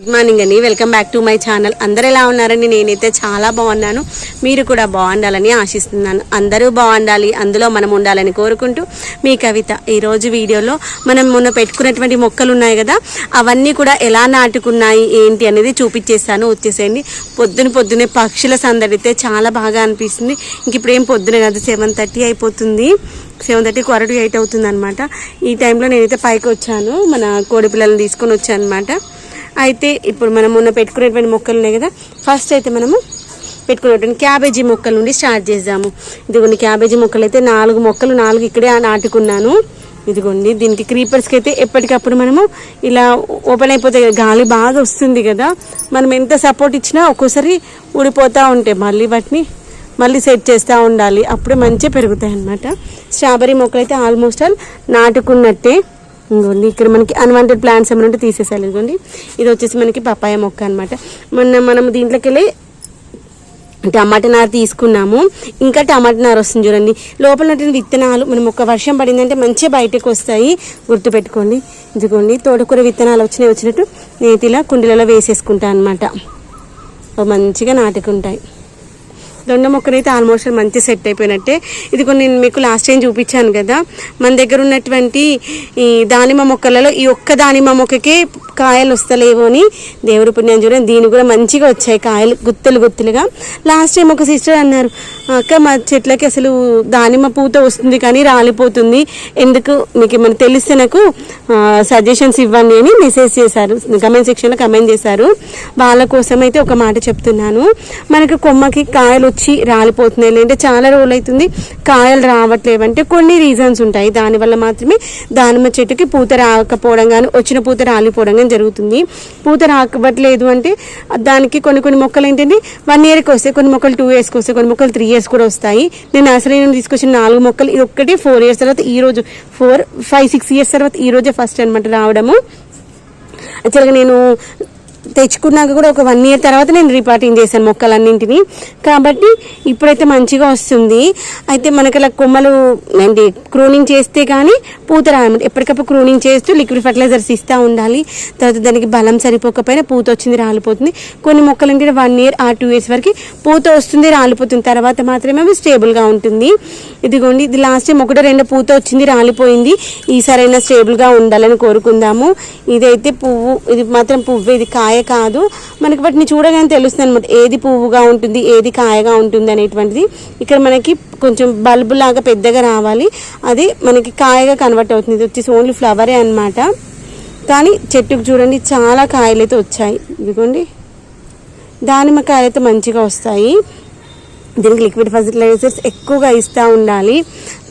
Good morning అండి welcome back to my channel అందరు ఎలా ఉన్నారని నేనైతే చాలా బాగున్నాను. మీరు కూడా బాగుండాలని ఆశిస్తున్నాను. అందరూ బాగుండాలి. అందులో మనం ఉండాలని కోరుకుంటూ మీ కవిత ఈరోజు వీడియోలో మనం మొన్న పెట్టుకున్నటువంటి మొక్కలు ఉన్నాయి కదా అవన్నీ కూడా ఎలా నాటుకున్నాయి ఏంటి అనేది చూపించేస్తాను వచ్చేసేయండి. పొద్దున పొద్దునే పక్షుల సందడితే చాలా బాగా అనిపిస్తుంది. ఇంక ఇప్పుడు ఏం పొద్దున కాదు సెవెన్ థర్టీ అయిపోతుంది. సెవెన్ థర్టీ క్వార్టర్ ఎయిట్ అవుతుంది అనమాట ఈ టైంలో నేనైతే పైకి వచ్చాను. మన కోడి పిల్లల్ని తీసుకొని వచ్చాను అనమాట అయితే ఇప్పుడు మనం మొన్న పెట్టుకునేటువంటి మొక్కలు ఉన్నాయి కదా. ఫస్ట్ అయితే మనము పెట్టుకునేటువంటి క్యాబేజీ మొక్కల నుండి స్టార్ట్ చేద్దాము. ఇదిగోండి క్యాబేజీ మొక్కలు అయితే నాలుగు మొక్కలు నాలుగు ఇక్కడే నాటుకున్నాను. ఇదిగోండి దీనికి క్రీపర్స్కి అయితే ఎప్పటికప్పుడు మనము ఇలా ఓపెన్ అయిపోతే గాలి బాగా వస్తుంది కదా. మనం ఎంత సపోర్ట్ ఇచ్చినా ఒక్కోసారి ఊడిపోతూ ఉంటాయి. మళ్ళీ వాటిని మళ్ళీ సెట్ చేస్తూ ఉండాలి. అప్పుడే మంచిగా పెరుగుతాయి అన్నమాట. స్ట్రాబెరీ మొక్కలు అయితే ఆల్మోస్ట్ ఆల్ నాటుకున్నట్టే. ఇంకోండి ఇక్కడ మనకి అన్వాంటెడ్ ప్లాంట్స్ ఏమైనా ఉంటే తీసేసాలి ఇదిగోండి. ఇది వచ్చేసి మనకి పపాయ మొక్క అనమాట మొన్న మనం దీంట్లోకి వెళ్ళి టమాటా నార తీసుకున్నాము. ఇంకా టమాటా నార వస్తుంది చూడండి. లోపల ఉన్నటువంటి విత్తనాలు మనం ఒక వర్షం పడిందంటే మంచిగా బయటకు వస్తాయి. గుర్తుపెట్టుకోండి. ఇదిగోండి తోటకూర విత్తనాలు వచ్చినాయి వచ్చినట్టు నేను ఇలా కుండీలలో వేసేసుకుంటాను అనమాట మంచిగా నాటుకుంటాయి. దొండ మొక్కనైతే ఆల్మోస్ట్ మంచి సెట్ అయిపోయినట్టే. ఇది కొన్ని నేను మీకు లాస్ట్ టైం చూపించాను కదా. మన దగ్గర ఉన్నటువంటి ఈ దానిమ్మ మొక్కలలో ఈ ఒక్క దానిమ్మ మొక్కకే కాయలు వస్తలేవు అని దేవుడి పుణ్యం చూడండి దీని కూడా మంచిగా వచ్చాయి కాయలు గుత్తులు గుత్తులుగా. లాస్ట్ టైం ఒక సిస్టర్ అన్నారు అక్క మా చెట్లకి అసలు దానిమ్మ పూత వస్తుంది కానీ రాలిపోతుంది. ఎందుకు? మీకు ఏమైనా తెలిస్తే నాకు సజెషన్స్ ఇవ్వండి అని మెసేజ్ చేశారు. కమెంట్ సెక్షన్లో కమెంట్ చేశారు. వాళ్ళ కోసం అయితే ఒక మాట చెప్తున్నాను. మనకు కొమ్మకి కాయలు వచ్చి రాలిపోతున్నాయి లేదంటే చాలా రోజులు అవుతుంది కాయలు రావట్లేవంటే కొన్ని రీజన్స్ ఉంటాయి. దానివల్ల మాత్రమే దానిమ్మ చెట్టుకి పూత రాకపోవడం కానీ వచ్చిన పూత రాలిపోవడం కానీ జరుగుతుంది. పూత రాకపోవట్లేదు అంటే దానికి కొన్ని కొన్ని మొక్కలు ఏంటంటే వన్ ఇయర్కి వస్తాయి కొన్ని మొక్కలు టూ ఇయర్స్కి వస్తాయి కొన్ని మొక్కలు త్రీ ఇయర్స్ కూడా వస్తాయి. నేను నర్సరీ నుండి తీసుకొచ్చిన నాలుగు మొక్కలు ఇది ఒక్కటి ఫోర్ ఇయర్స్ తర్వాత ఈ రోజు ఫోర్ ఫైవ్ సిక్స్ ఇయర్స్ తర్వాత ఈ రోజే ఫస్ట్ అనమాట రావడము. యాక్చువల్గా నేను తెచ్చుకున్నాక కూడా ఒక వన్ ఇయర్ తర్వాత నేను రిపార్టింగ్ చేశాను మొక్కలన్నింటినీ. కాబట్టి ఇప్పుడైతే మంచిగా వస్తుంది. అయితే మనకి అలా కొమ్మలు ఏంటి క్రూనింగ్ చేస్తే కానీ పూత రాయమంటే ఎప్పటికప్పుడు క్రూనింగ్ చేస్తూ లిక్విడ్ ఫర్టిలైజర్స్ ఇస్తూ ఉండాలి. తర్వాత దానికి బలం సరిపోకపోయినా పూత వచ్చింది రాలిపోతుంది. కొన్ని మొక్కలు అంటే వన్ ఇయర్ ఆ టూ ఇయర్స్ వరకు పూత వస్తుంది రాలిపోతుంది. తర్వాత మాత్రమే అవి స్టేబుల్గా ఉంటుంది. ఇదిగోండి ఇది లాస్ట్ టైం ఒకటో రెండో పూత వచ్చింది రాలిపోయింది. ఈసారైనా స్టేబుల్గా ఉండాలని కోరుకుందాము. ఇదైతే పువ్వు ఇది మాత్రం పువ్వు ఇది కాయ కాదు. మనకి వాటిని చూడగానే తెలుస్తుంది అనమాట ఏది పువ్వుగా ఉంటుంది ఏది కాయగా ఉంటుంది అనేటువంటిది. ఇక్కడ మనకి కొంచెం బల్బు లాగా పెద్దగా రావాలి. అది మనకి కాయగా కన్వర్ట్ అవుతుంది. ఇది వచ్చేసి ఓన్లీ ఫ్లవరే అన్నమాట. కానీ చెట్టుకు చూడండి చాలా కాయలు అయితే వచ్చాయి. ఇదిగోండి. దానిమ్మకాయలు అయితే మంచిగా వస్తాయి. దీనికి లిక్విడ్ ఫర్టిలైజర్స్ ఎక్కువగా ఇస్తూ ఉండాలి.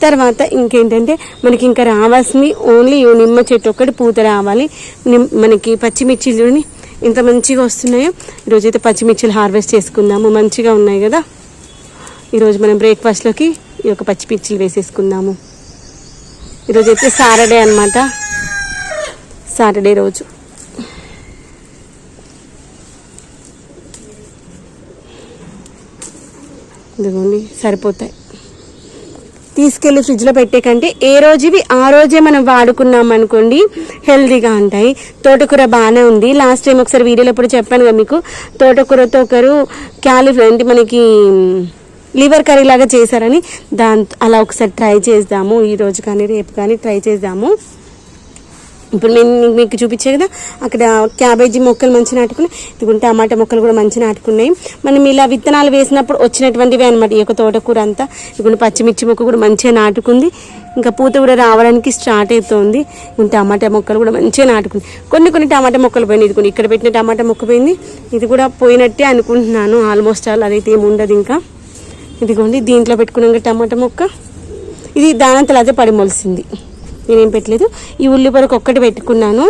తర్వాత ఇంకేంటంటే మనకి ఇంకా రావాల్సింది ఓన్లీ నిమ్మ చెట్టు ఒక్కటి పూత రావాలి. నిమ్ మనకి పచ్చిమిర్చి చూడండి. ఇంత మంచిగా వస్తున్నాయో. ఈరోజు అయితే పచ్చిమిర్చిలు హార్వెస్ట్ చేసుకుందాము. మంచిగా ఉన్నాయి కదా. ఈరోజు మనం బ్రేక్ఫాస్ట్లోకి ఈ యొక్క పచ్చిమిర్చిలు వేసేసుకుందాము. ఈరోజు అయితే సాటర్డే అనమాట సాటర్డే రోజు. ఇదిగోండి సరిపోతాయి. తీసుకెళ్ళి ఫ్రిడ్జ్లో పెట్టే కంటే ఏ రోజు ఇవి ఆ రోజే మనం వాడుకున్నాం అనుకోండి హెల్దీగా ఉంటాయి. తోటకూర బాగానే ఉంది. లాస్ట్ టైం ఒకసారి వీడియోలో ఇప్పుడు చెప్పాను కదా మీకు తోటకూరతో ఒకరు క్యాలిఫ్లవర్ అంటే మనకి లివర్ కర్రీ లాగా చేశారని దాంతో అలా ఒకసారి ట్రై చేద్దాము. ఈ రోజు కానీ రేపు కానీ ట్రై చేద్దాము. ఇప్పుడు నేను మీకు- చూపించే కదా అక్కడ క్యాబేజీ మొక్కలు మంచి నాటుకున్నాయి. ఇదిగో టమాటా మొక్కలు కూడా మంచి నాటుకున్నాయి. మనం ఇలా విత్తనాలు వేసినప్పుడు వచ్చినటువంటివి అనమాట ఈ యొక్క తోటకూర అంతా. ఇదిగో పచ్చిమిర్చి మొక్క కూడా మంచిగా నాటుకుంది. ఇంకా పూత కూడా రావడానికి స్టార్ట్ అవుతుంది ఇంకా టమాటా మొక్కలు కూడా మంచిగా నాటుకుంది. కొన్ని కొన్ని టమాటా మొక్కలు పోయినాయి. ఇది కొన్ని ఇక్కడ పెట్టిన టమాటా మొక్క పోయింది. ఇది కూడా పోయినట్టే అనుకుంటున్నాను. ఆల్మోస్ట్ ఆల్ అదైతే ఏమి ఉండదు ఇంకా. ఇదిగోండి దీంట్లో పెట్టుకున్నాక టమాటా మొక్క. ఇది దానంతలో అదే పడి మొలిసింది. నేనేం పెట్టలేదు. ఈ ఉల్లిపరకు ఒక్కటి పెట్టుకున్నాను.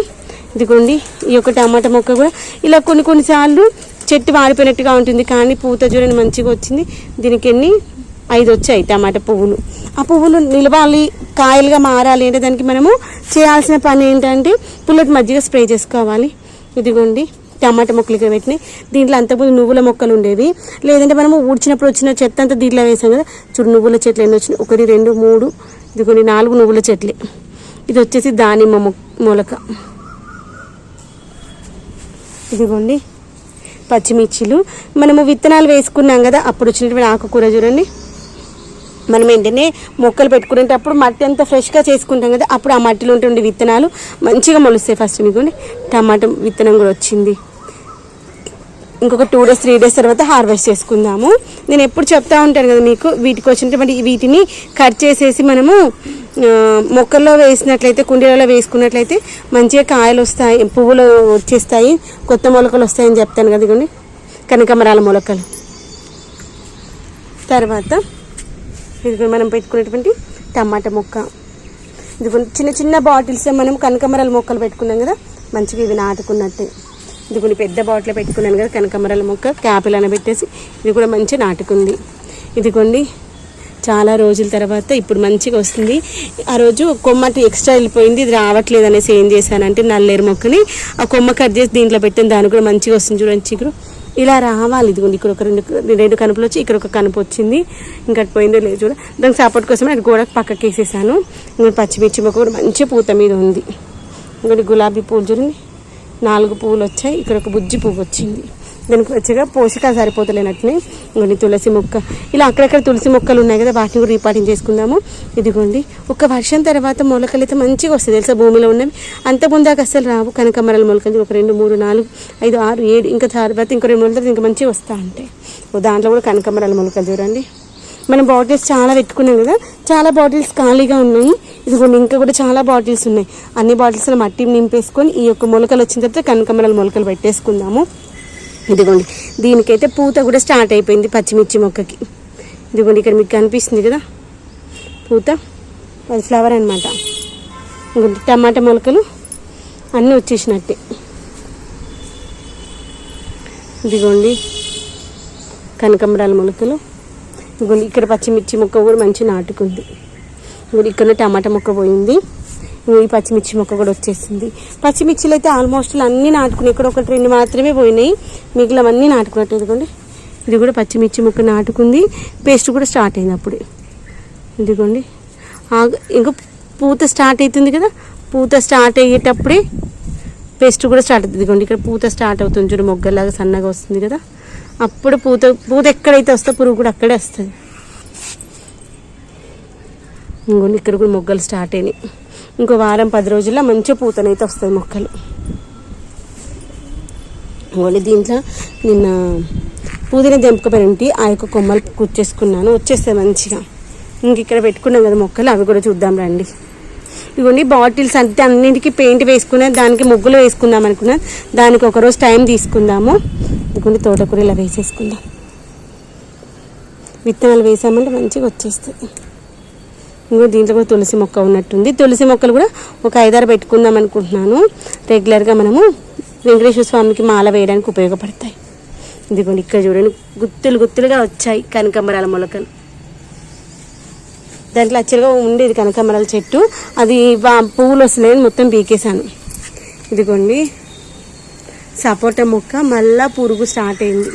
ఇదిగోండి ఈ యొక్క టమాటా మొక్క కూడా. ఇలా కొన్ని కొన్నిసార్లు చెట్టు వాడిపోయినట్టుగా ఉంటుంది కానీ పూత చూడండి మంచిగా వచ్చింది. దీనికి ఎన్ని? ఐదు వచ్చాయి టమాటా పువ్వులు. ఆ పువ్వులు నిలవాలి కాయలుగా మారాలి అంటే దానికి మనము చేయాల్సిన పని ఏంటంటే పుల్లటి మజ్జిగ స్ప్రే చేసుకోవాలి. ఇదిగోండి టమాటా మొక్కలు ఇక్కడ పెట్టినాయి. దీంట్లో అంతకుముందు నువ్వుల మొక్కలు ఉండేవి. లేదంటే మనము ఊడ్చినప్పుడు వచ్చిన చెత్త అంతా దీంట్లో వేసాం కదా. చూడు నువ్వుల చెట్లు ఎన్ని వచ్చినాయి? ఒకటి రెండు మూడు ఇది కొన్ని నాలుగు నువ్వుల చెట్లే. ఇది వచ్చేసి దానిమ్మ మొ- మొలక. ఇదిగోండి. పచ్చిమిర్చిలు. మనము విత్తనాలు వేసుకున్నాం కదా అప్పుడు వచ్చినటువంటి ఆకుకూర చూడండి. మనం వెంటనే మొక్కలు పెట్టుకునేటప్పుడు మట్టి అంతా ఫ్రెష్గా చేసుకుంటాం కదా అప్పుడు ఆ మట్టిలో ఉంటుండే విత్తనాలు మంచిగా మొలుస్తాయి ఫస్ట్ మీకు. టమాటో విత్తనం కూడా వచ్చింది. ఇంకొక టూ డేస్ త్రీ డేస్ తర్వాత హార్వెస్ట్ చేసుకుందాము. నేను ఎప్పుడు చెప్తా ఉంటాను కదా మీకు వీటికి వచ్చినటువంటి వీటిని కట్ చేసేసి మనము మొక్కల్లో వేసినట్లయితే కుండీలలో వేసుకున్నట్లయితే మంచిగా కాయలు వస్తాయి పువ్వులు వచ్చేస్తాయి కొత్త మొలకలు వస్తాయని చెప్తాను కదా ఇదిగోండి. కనకమరాల మొలకలు. తర్వాత ఇది మనం పెట్టుకునేటువంటి టమాటా మొక్క. ఇది చిన్న చిన్న బాటిల్స్ మనం కనకమరాల మొక్కలు పెట్టుకున్నాం కదా మంచిగా ఇవి నాటుకున్నట్టే. ఇది కొన్ని పెద్ద బాటిల్ పెట్టుకున్నాను కదా కనకమరాల మొక్క క్యాపిల్ పెట్టేసి ఇది కూడా మంచిగా నాటుకుంది. ఇదిగోండి చాలా రోజుల తర్వాత ఇప్పుడు మంచిగా వస్తుంది. ఆ రోజు కొమ్మటి ఎక్స్ట్రా వెళ్ళిపోయింది ఇది రావట్లేదు అనేసి ఏం చేశానంటే నల్లేరు మొక్కని ఆ కొమ్మ కట్ చేసి దీంట్లో పెట్టిన దానికి కూడా మంచిగా వస్తుంది చూడండి చిగురు. ఇలా రావాలి ఇదిగోండి ఇక్కడ ఒక రెండు రెండు కనుపులు వచ్చి ఇక్కడ ఒక కనుపు వచ్చింది. ఇంకా పోయిందో లేదు చూడ దానికి సపోర్ట్ కోసం అది గోడకు పక్కకి వేసేసాను ఇంకా పచ్చిమిర్చి మొక్క కూడా మంచి పూత మీద ఉంది. ఇంకోటి గులాబీ పూలు చూడండి. నాలుగు పువ్వులు వచ్చాయి. ఇక్కడ ఒక బుజ్జి పువ్వు వచ్చింది. దానికి వచ్చగా పోషక సరిపోతలేనట్టునే ఇంకొన్ని తులసి మొక్క. ఇలా అక్కడక్కడ తులసి మొక్కలు ఉన్నాయి కదా వాటిని కూడా రీపాటింగ్ చేసుకుందాము. ఇదిగోండి. ఒక వర్షం తర్వాత మొలకలు అయితే మంచిగా వస్తాయి. తెలుసా? భూమిలో ఉన్నవి. అంత ముందాక అసలు రావు. కనకమరాల మొలకలు ఒక రెండు మూడు నాలుగు ఐదు ఆరు ఏడు ఇంకా తర్వాత ఇంకో రెండు మొలకలు ఇంకా మంచిగా వస్తా ఉంటాయి ఓ దాంట్లో కూడా కనకమరాల మొలకలు చూడండి. మనం బాటిల్స్ చాలా పెట్టుకున్నాం కదా చాలా బాటిల్స్ ఖాళీగా ఉన్నాయి. ఇదిగోండి ఇంకా కూడా చాలా బాటిల్స్ ఉన్నాయి. అన్ని బాటిల్స్లో మట్టి నింపేసుకొని ఈ యొక్క మొలకలు వచ్చిన తర్వాత కనకమరాల మొలకలు పెట్టేసుకుందాము. ఇదిగోండి దీనికైతే పూత కూడా స్టార్ట్ అయిపోయింది పచ్చిమిర్చి మొక్కకి. ఇదిగోండి ఇక్కడ మీకు కనిపిస్తుంది కదా పూత అది ఫ్లవర్ అనమాట ఇంకోటి టమాటా మొలకలు అన్నీ వచ్చేసినట్టే. ఇదిగోండి కనకంబరాల మొలకలు. ఇదిగోండి ఇక్కడ పచ్చిమిర్చి మొక్క కూడా మంచి నాటుకుంది. ఇంకోటి ఇక్కడ టమాటా మొక్క పోయింది. ఈ పచ్చిమిర్చి మొక్క కూడా వచ్చేసింది. పచ్చిమిర్చిలు అయితే ఆల్మోస్ట్ అన్నీ నాటుకున్నాయి. ఇక్కడ ఒకటి రెండు మాత్రమే పోయినాయి. మిగిలినవన్నీ నాటుకున్నట్టు ఇదిగోండి ఇది కూడా పచ్చిమిర్చి మొక్క నాటుకుంది. పేస్ట్ కూడా స్టార్ట్ అయింది అప్పుడు. ఇదిగోండి. ఇంకా పూత స్టార్ట్ అవుతుంది కదా? పూత స్టార్ట్ అయ్యేటప్పుడే పేస్ట్ కూడా స్టార్ట్ అవుతుంది. ఇదిగోండి ఇక్కడ పూత స్టార్ట్ అవుతుంది చూడు మొగ్గలాగా సన్నగా వస్తుంది కదా? అప్పుడు పూత పూత ఎక్కడైతే వస్తే పురుగు కూడా అక్కడే వస్తుంది. ఇంకోండి ఇక్కడ కూడా మొగ్గలు స్టార్ట్ అయినాయి. ఇంకో వారం పది రోజుల్లో మంచిగా పూతనైతే వస్తుంది మొక్కలు. ఇంకోండి దీంట్లో నిన్న పూదిన దెంపకపోయి ఆ యొక్క కొమ్మలు కుచ్చేసుకున్నాను. వచ్చేస్తాయి మంచిగా. ఇంక ఇక్కడ పెట్టుకున్నాం కదా మొక్కలు అవి కూడా చూద్దాం రండి. ఇవన్నీ బాటిల్స్ అంటే అన్నింటికి పెయింట్ వేసుకున్నా దానికి ముగ్గులు వేసుకుందాం అనుకున్నా. దానికి ఒక రోజు టైం తీసుకుందాము. ఇదిగోండి తోటకూర ఇలా వేసేసుకుందాం. విత్తనాలు వేసామంటే మంచిగా వచ్చేస్తుంది. ఇంకో దీంట్లో కూడా తులసి మొక్క ఉన్నట్టుంది. తులసి మొక్కలు కూడా ఒక ఐదారు పెట్టుకుందాం అనుకుంటున్నాను. రెగ్యులర్గా మనము వెంకటేశ్వర స్వామికి మాల వేయడానికి ఉపయోగపడతాయి. ఇదిగోండి ఇక్కడ చూడండి గుత్తులు గుత్తులుగా వచ్చాయి కనకంబరాల మొలకలు. దాంట్లో యాక్చువల్గా ఉండేది కనకమరాల చెట్టు. అది పువ్వులు వస్తున్నాయని మొత్తం పీకేశాను. ఇదిగోండి. సపోటా మొక్క మళ్ళా పురుగు స్టార్ట్ అయింది.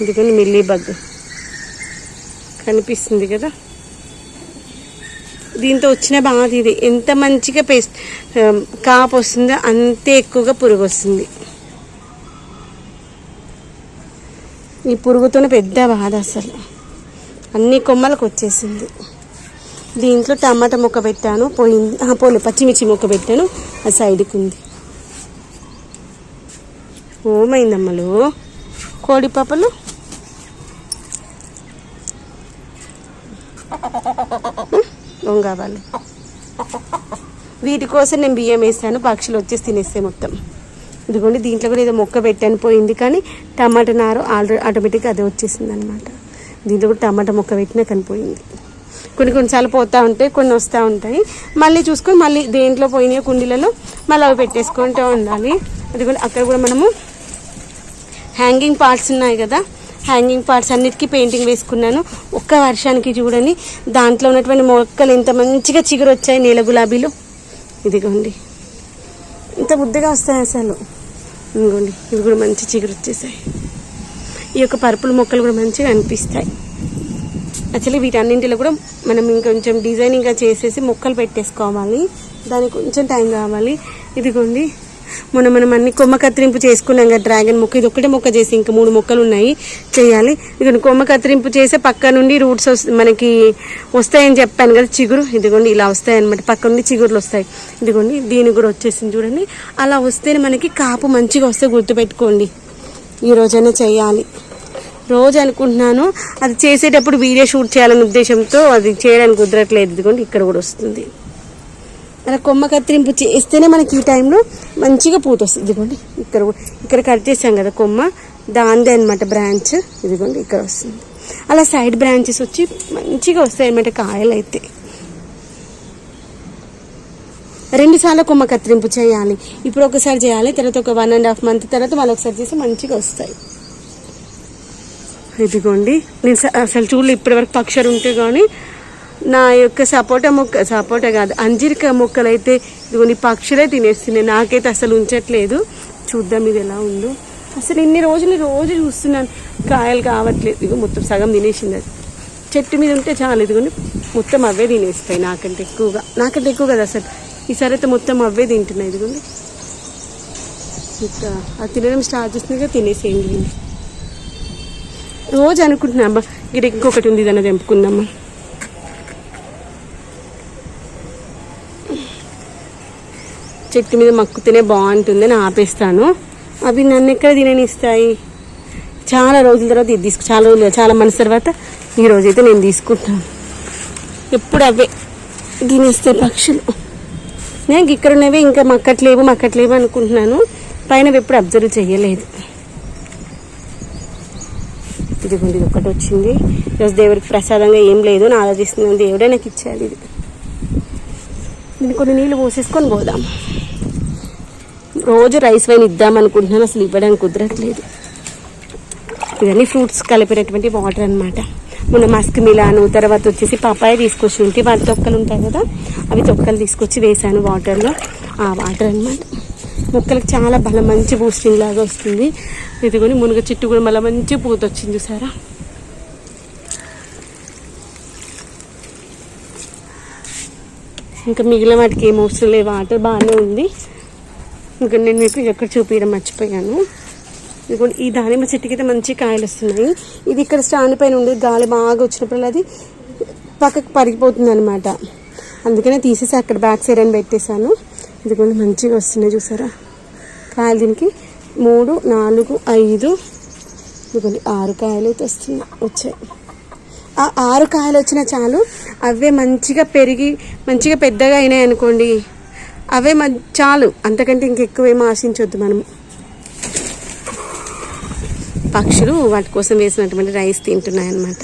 ఇదిగోండి మిల్లీ బగ్. కనిపిస్తుంది కదా? దీంతో వచ్చిన బాధ ఇది. ఎంత మంచిగా పేస్ట్ కాపు వస్తుందో అంతే ఎక్కువగా పురుగు వస్తుంది. ఈ పురుగుతోనే పెద్ద బాధ అసలు. అన్ని కొమ్మలకు వచ్చేసింది. దీంట్లో టమాటా మొక్క పెట్టాను పోయింది పోలే పచ్చిమిర్చి మొక్క పెట్టాను ఆ సైడ్కి ఉంది. ఓమైందమ్మలు. కోడి పాపలు. కావాలి? వీటి కోసం నేను బియ్యం వేస్తాను పక్షులు వచ్చేసి తినేస్తాయి మొత్తం. ఇదిగోండి దీంట్లో కూడా ఏదో మొక్క పెట్టాను పోయింది కానీ టమాటా నారు ఆల్రెడీ ఆటోమేటిక్గా అదే వచ్చేసింది అనమాట దీంట్లో కూడా టమాటా మొక్క పెట్టినా కనిపోయింది కొన్ని కొన్నిసార్లు పోతూ ఉంటాయి కొన్ని వస్తూ ఉంటాయి. మళ్ళీ చూసుకొని మళ్ళీ దేంట్లో పోయినాయి కుండీలలో మళ్ళీ అవి పెట్టేసుకుంటూ ఉండాలి. అది కూడా అక్కడ కూడా మనము హ్యాంగింగ్ పార్ట్స్ ఉన్నాయి కదా. హ్యాంగింగ్ పార్ట్స్ అన్నిటికీ పెయింటింగ్ వేసుకున్నాను. ఒక్క వర్షానికి చూడండి దాంట్లో ఉన్నటువంటి మొక్కలు ఎంత మంచిగా చిగురు వచ్చాయి నీల గులాబీలు. ఇదిగోండి ఇంత బుద్ధిగా వస్తాయి అసలు. ఇదిగోండి ఇవి కూడా మంచి చిగురు వచ్చేసాయి ఈ యొక్క పరుపుల మొక్కలు కూడా మంచిగా అనిపిస్తాయి. యాక్చువల్లీ వీటన్నింటిలో కూడా మనం ఇంకొంచెం డిజైనింగ్గా చేసేసి మొక్కలు పెట్టేసుకోవాలి. దానికి కొంచెం టైం కావాలి. ఇదిగోండి. మొన్న మనం అన్ని కొమ్మ కత్తిరింపు చేసుకున్నాం కదా డ్రాగన్ మొక్క. ఇది ఒకటే మొక్క చేసి ఇంకా మూడు మొక్కలు ఉన్నాయి. చేయాలి. ఇదిగోండి కొమ్మ కత్తిరింపు చేసే పక్క నుండి రూట్స్ మనకి వస్తాయని చెప్పాను కదా చిగురు. ఇదిగోండి ఇలా వస్తాయి అనమాట పక్క నుండి చిగురులు వస్తాయి. ఇదిగోండి దీని కూడా వచ్చేసింది చూడండి. అలా వస్తేనే మనకి కాపు మంచిగా వస్తే గుర్తుపెట్టుకోండి. ఈ చేయాలి. రోజు అనుకుంటున్నాను. అది చేసేటప్పుడు వీడియో షూట్ చేయాలనే ఉద్దేశంతో అది చేయడానికి కుదరట్లేదు. ఇదిగోండి ఇక్కడ కూడా వస్తుంది. అలా కొమ్మ కత్తిరింపు చేస్తేనే మనకి ఈ టైంలో మంచిగా పూత వస్తుంది. ఇదిగోండి ఇక్కడ కూడా- ఇక్కడ కట్ చేసాం కదా కొమ్మ. దాందే అనమాట బ్రాంచ్ ఇదిగోండి ఇక్కడ వస్తుంది. అలా సైడ్ బ్రాంచెస్ వచ్చి మంచిగా వస్తాయి అనమాట కాయలు అయితే. రెండుసార్లు కొమ్మ కత్తిరింపు చేయాలి. ఇప్పుడు ఒకసారి చేయాలి తర్వాత ఒక వన్ అండ్ హాఫ్ మంత్ తర్వాత మళ్ళీ ఒకసారి చేస్తే మంచిగా వస్తాయి. ఇదిగోండి. నేను స- అసలు చూడలే ఇప్పటివరకు పక్షులు ఉంటే కానీ నా యొక్క సపోటా మొక్క సపోటా కాదు అంజీరికాయ మొక్కలు అయితే ఇదిగోని పక్షులే తినేస్తున్నాయి. నాకైతే అసలు ఉంచట్లేదు. చూద్దాం ఇది ఎలా ఉందో. అసలు ఇన్ని రోజులు రోజు చూస్తున్నాను. కాయలు కావట్లేదు. ఇదిగో మొత్తం సగం తినేసింది అది. చెట్టు మీద ఉంటే చాలు ఇదిగోని మొత్తం అవే తినేస్తాయి నాకంటే ఎక్కువగా. నాకంటే ఎక్కువ కదా అసలు. ఈసారి అయితే మొత్తం అవే తింటున్నాయి ఇదిగోండి. ఇంకా అది తినడం స్టార్ట్ చేసినాక తినేసేయండి. రోజు అనుకుంటున్నా అబ్బా. ఇక్కడ ఇంకొకటి ఉంది దాన్ని తెంపుకుందామా? చెట్టు మీద మక్కుతేనే బాగుంటుందని ఆపేస్తాను. అవి నన్ను ఎక్కడ తిననిస్తాయి? చాలా రోజుల తర్వాత ఇది తీసుకు చాలా రోజులు చాలా మనసు తర్వాత ఈ రోజైతే నేను తీసుకుంటాను. ఎప్పుడు అవే తినేస్తాయి పక్షులు. నేను ఇక్కడ ఉన్నవి ఇంకా మక్కట్లేవు మక్కట్లేవు అనుకుంటున్నాను. పైన ఎప్పుడు అబ్జర్వ్ చేయలేదు. ఇదిగోండి ఇది ఒకటి వచ్చింది. ఈరోజు దేవుడికి ప్రసాదంగా ఏం లేదు. నా ఆలోచిస్తున్నాను దేవుడే నాకు ఇచ్చాడు ఇది. దీన్ని కొన్ని నీళ్ళు పోసేసుకొని పోదాం. రోజు రైస్ వైన్ ఇద్దాం అనుకుంటున్నాను అసలు ఇవ్వడానికి కుదరట్లేదు. ఇవన్నీ ఫ్రూట్స్ కలిపినటువంటి వాటర్ అనమాట మొన్న మస్క్ మిలాను తర్వాత వచ్చేసి పపాయ తీసుకొచ్చి ఉంటే వాటి తొక్కలు ఉంటాయి కదా అవి తొక్కలు తీసుకొచ్చి వేసాను వాటర్లో. ఆ వాటర్ అన్నమాట. మొక్కలకు చాలా బలం మంచి బూస్టింగ్ లాగా వస్తుంది. ఇదిగోని మునగ చెట్టు కూడా మళ్ళీ మంచి పూత వచ్చింది చూసారా? ఇంకా మిగిలిన వాటికి ఏం అవసరం లేదు వాటర్ బాగానే ఉంది. ఇంకా నేను మీకు ఎక్కడ చూపించడం మర్చిపోయాను. ఇదిగోండి ఈ దానిమ్మ చెట్టుకి అయితే మంచి కాయలు వస్తున్నాయి. ఇది ఇక్కడ స్టాండ్ పైన ఉండి గాలి బాగా వచ్చినప్పుడు అది పక్కకు పరిగిపోతుంది అనమాట అందుకనే తీసేసి అక్కడ బ్యాక్ సైడ్ అని పెట్టేశాను. ఇదిగోండి మంచిగా వస్తున్నాయి చూసారా? కాయలు దీనికి మూడు నాలుగు ఐదు. ఇదిగోండి ఆరు కాయలు అయితే వస్తున్నాయి వచ్చాయి. ఆ ఆరు కాయలు వచ్చినా చాలు అవే మంచిగా పెరిగి మంచిగా పెద్దగా అయినాయి అనుకోండి అవే మ- చాలు. అంతకంటే ఇంకెక్కువ ఆశించవద్దు మనము. మనం పక్షులు వాటి కోసం వేసినటువంటి రైస్ తింటున్నాయి అన్నమాట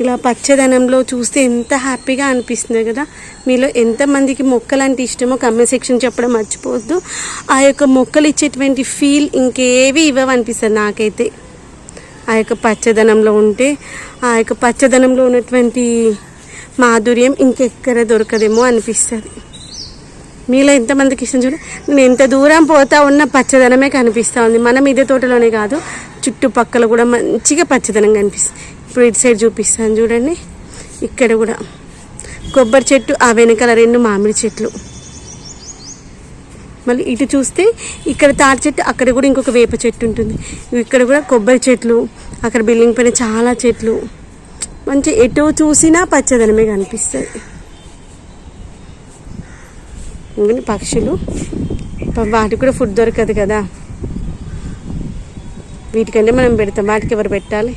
ఇలా పచ్చదనంలో చూస్తే ఎంత హ్యాపీగా అనిపిస్తుంది కదా. మీలో ఎంతమందికి మొక్కలు అంటే ఇష్టమో కమెంట్ సెక్షన్ చెప్పడం మర్చిపోవద్దు. ఆ యొక్క మొక్కలు ఇచ్చేటువంటి ఫీల్ ఇంకేవి ఇవ్వవనిపిస్తుంది నాకైతే. ఆ యొక్క పచ్చదనంలో ఉంటే ఆ యొక్క పచ్చదనంలో ఉన్నటువంటి మాధుర్యం ఇంకెక్కడ దొరకదేమో అనిపిస్తుంది. మీలో ఎంతమందికి ఇష్టం చూడ. నేను ఎంత దూరం పోతా ఉన్న పచ్చదనమే కనిపిస్తూ ఉంది. మనం ఇదే తోటలోనే కాదు చుట్టుపక్కల కూడా మంచిగా పచ్చదనం కనిపిస్తుంది. ఇప్పుడు ఇటు సైడ్ చూపిస్తాను చూడండి. ఇక్కడ కూడా కొబ్బరి చెట్టు ఆ వెనకాల రెండు మామిడి చెట్లు. మళ్ళీ ఇటు చూస్తే ఇక్కడ తాటి చెట్టు అక్కడ కూడా ఇంకొక వేప చెట్టు ఉంటుంది. ఇక్కడ కూడా కొబ్బరి చెట్లు అక్కడ బిల్డింగ్ పైన చాలా చెట్లు. మంచి ఎటు చూసినా పచ్చదనమే కనిపిస్తుంది. ఇంకని పక్షులు. వాటికి కూడా ఫుడ్ దొరకదు కదా. వీటికంటే మనం పెడతాం. వాటికి ఎవరు పెట్టాలి?